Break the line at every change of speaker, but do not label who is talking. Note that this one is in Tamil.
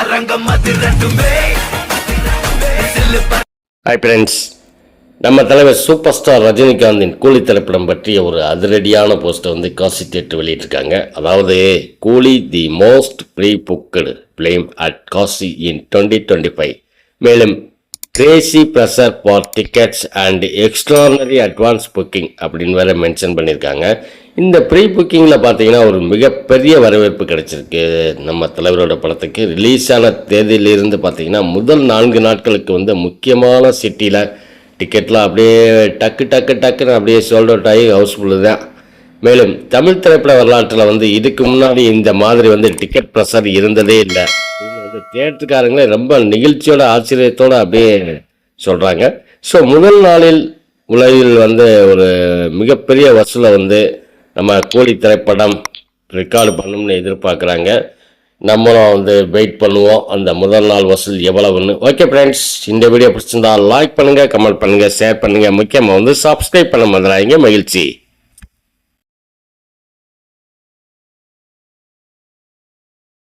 அரங்கம்
ஹாய் ஃப்ரெண்ட்ஸ் நம்ம தலைவர் சூப்பர் ஸ்டார் ரஜினிகாந்தின் கூலி திரைப்படம் பற்றிய ஒரு அதிரடியான போஸ்ட்டை வந்து காசி தேட்டர் வெளியிட்டிருக்காங்க. அதாவது Coolie the most pre booked film at Kasi in twenty twenty five மேலும் crazy pressure for tickets and extraordinary advance booking அப்படின்னு வேற மென்ஷன் பண்ணியிருக்காங்க. இந்த ப்ரீ புக்கிங்கில் பார்த்தீங்கன்னா ஒரு மிகப்பெரிய வரவேற்பு கிடைச்சிருக்கு. நம்ம தலைவரோட படத்துக்கு ரிலீஸ் ஆன தேதியிலிருந்து பார்த்தீங்கன்னா முதல் நான்கு நாட்களுக்கு வந்து முக்கியமான சிட்டியில் டிக்கெட்லாம் அப்படியே டக்கு டக்கு டக்குன்னு அப்படியே சோல்ட் அவுட் ஆகி ஹவுஸ்ஃபுல்லு தான். மேலும் தமிழ் திரைப்பட வரலாற்றில் வந்து இதுக்கு முன்னாடி இந்த மாதிரி வந்து டிக்கெட் ப்ரெஷர் இருந்ததே இல்லை. தேட்டருக்காரங்களே ரொம்ப நிகழ்ச்சியோட ஆச்சரியத்தோட அப்படியே சொல்கிறாங்க ஸோ முதல் நாளில் உலகில் வந்து ஒரு மிகப்பெரிய வசூலை வந்து நம்ம கோழி திரைப்படம் ரெக்கார்டு பண்ணணும்னு எதிர்பார்க்குறாங்க. நம்மளும் வந்து வெயிட் பண்ணுவோம். அந்த முதல் நாள் வசூல் எவ்வளவுன்னு. ஓகே ஃப்ரெண்ட்ஸ் இந்த வீடியோ பிடிச்சிருந்தா லைக் பண்ணுங்கள் கமெண்ட் பண்ணுங்கள் ஷேர் பண்ணுங்கள் முக்கியமாக வந்து சப்ஸ்கிரைப் பண்ண மறந்துடாதீங்க. மகிழ்ச்சி.